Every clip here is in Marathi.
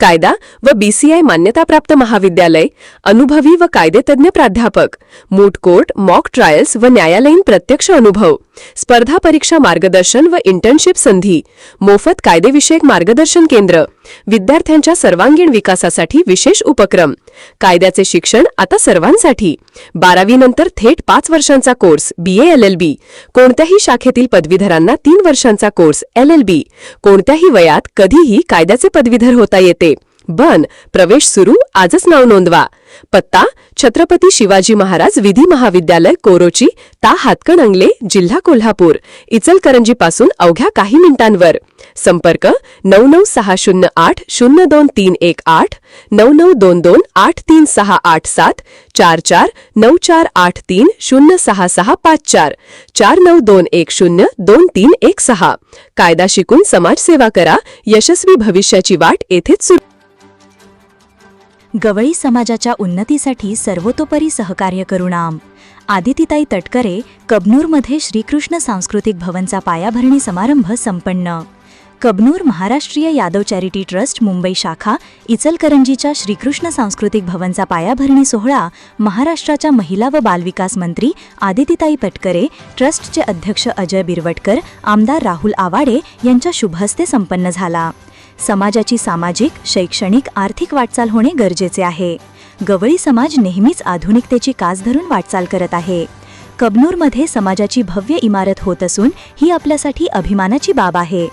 कायदा व बीसीआय मान्यताप्राप्त महाविद्यालय अनुभवी व कायदेतज्ञ प्राध्यापक मूट कोर्ट मॉक ट्रायल्स व न्यायालयीन प्रत्यक्ष अनुभव स्पर्धा परीक्षा मार्गदर्शन व इंटर्नशिप संधी मोफत कायदेविषयक मार्गदर्शन केंद्र. विद्यार्थ्यांच्या सर्वांगीण विकासासाठी विशेष उपक्रम. कायद्याचे शिक्षण आता सर्वांसाठी. बारावीनंतर थेट पाच वर्षांचा course B L L B कोणत्याही शाखेतील पदवीधरांना तीन वर्षांचा कोर्स एल एल बी कोणत्याही वयात कधीही कायद्याचे पदवीधर होता येते. बन प्रवेश सुरू आजच नाव नोंदवा. पत्ता छत्रपती शिवाजी महाराज विधी महाविद्यालय कोरोची ता हातकणंगले जिल्हा कोल्हापूर इचलकरंजीपासून अवघ्या काही मिनिटांवर. संपर्क नऊ नऊ सहा शून्य आठ शून्य दोन तीन एक आठ नऊ नऊ दोन दोन आठ तीन सहा आठ सात चार चार नऊ चार आठ तीन शून्य सहा सहा पाच चार चार नऊ दोन एक शून्य दोन तीन एक सहा. कायदा शिकून समाजसेवा करा यशस्वी भविष्याची वाट येथेच सुरू. गवळी समाजाच्या उन्नतीसाठी सर्वतोपरी सहकार्य करुणाम आदितीताई तटकरे कबनूरमध्ये श्रीकृष्ण सांस्कृतिक भवनचा पायाभरणी समारंभ संपन्न. कबनूर महाराष्ट्रीय यादव चॅरिटी ट्रस्ट मुंबई शाखा इचलकरंजीच्या श्रीकृष्ण सांस्कृतिक भवनचा पायाभरणी सोहळा महाराष्ट्राच्या महिला व बालविकास मंत्री आदितीताई तटकरे ट्रस्टचे अध्यक्ष अजय बिरवटकर आमदार राहुल आवाडे यांच्या शुभहस्ते संपन्न झाला. समाजाची सामाजिक शैक्षणिक आर्थिक वाटचाल होणे गरजेचे आहे. गवळी समाज नेहमीच आधुनिकतेची कास धरून वाटचाल करत आहे. कबनूरमध्ये समाजाची भव्य इमारत होत असून ही आपल्यासाठी अभिमानाची बाब आहे.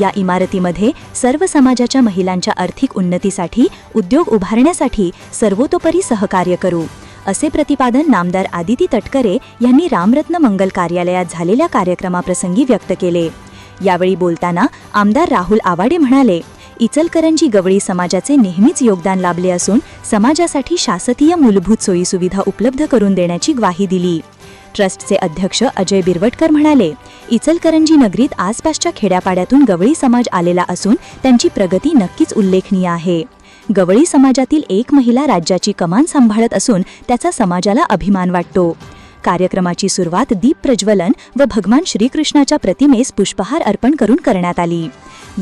या इमारतीमध्ये सर्व समाजाच्या महिलांच्या आर्थिक उन्नतीसाठी उद्योग उभारण्यासाठी सर्वतोपरी सहकार्य करू असे प्रतिपादन नामदार आदिती तटकरे यांनी रामरत्न मंगल कार्यालयात झालेल्या कार्यक्रमाप्रसंगी व्यक्त केले. यावेळी बोलताना आमदार राहुल आवाडे म्हणाले इचलकरंजी गवळी समाजाचे नेहमीच योगदान लाभले असून समाजासाठी शासकीय मूलभूत सोयीसुविधा उपलब्ध करून देण्याची ग्वाही दिली. ट्रस्टचे अध्यक्ष अजय बिरवटकर म्हणाले इचलकरंजी नगरीत आसपासच्या खेड्यापाड्यातून गवळी समाज आलेला असून त्यांची प्रगती नक्कीच उल्लेखनीय आहे. गवळी समाजातील एक महिला राज्याची कमान सांभाळत असून त्याचा समाजाला अभिमान वाटतो. कार्यक्रमाची सुरुवात दीप प्रज्वलन व भगवान श्रीकृष्णाच्या प्रतिमेस पुष्पहार अर्पण करून करण्यात आली.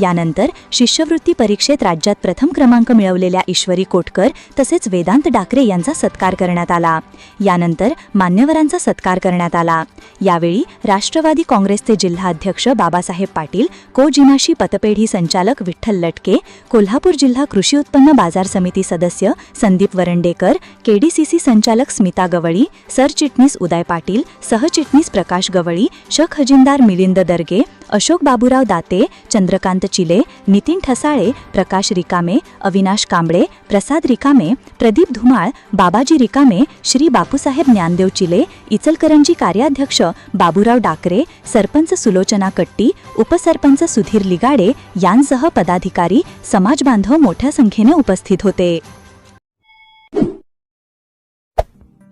यानंतर शिष्यवृत्ती परीक्षेत राज्यात प्रथम क्रमांक मिळवलेल्या ईश्वरी कोटकर तसेच वेदांत डाकरे यांचा सत्कार करण्यात आला. यानंतर मान्यवरांचा सत्कार करण्यात आला. यावेळी राष्ट्रवादी काँग्रेसचे जिल्हाध्यक्ष बाबासाहेब पाटील को जिनाशी पतपेढी संचालक विठ्ठल लटके कोल्हापूर जिल्हा कृषी उत्पन्न बाजार समिती सदस्य संदीप वरंडेकर केडीसीसी संचालक स्मिता गवळी सरचिटणीस उदय पाटील सहचिटणीस प्रकाश गवळी शख हजिनदार मिलिंद दर्गे अशोक बाबूराव दाते चंद्रकांत चिले नितीन ठसाळे प्रकाश रिकामे अविनाश कांबळे प्रसाद रिकामे प्रदीप धुमाळ बाबाजी रिकामे श्री बापूसाहेब ज्ञानदेव चिले इचलकरंजी कार्याध्यक्ष बाबूराव डाकरे सरपंच सुलोचना कट्टी उपसरपंच सुधीर लिगाडे यांसह पदाधिकारी समाजबांधव मोठ्या संख्येने उपस्थित होते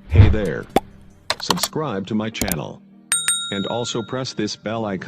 Hey there. Subscribe to my channel. And also press this bell icon.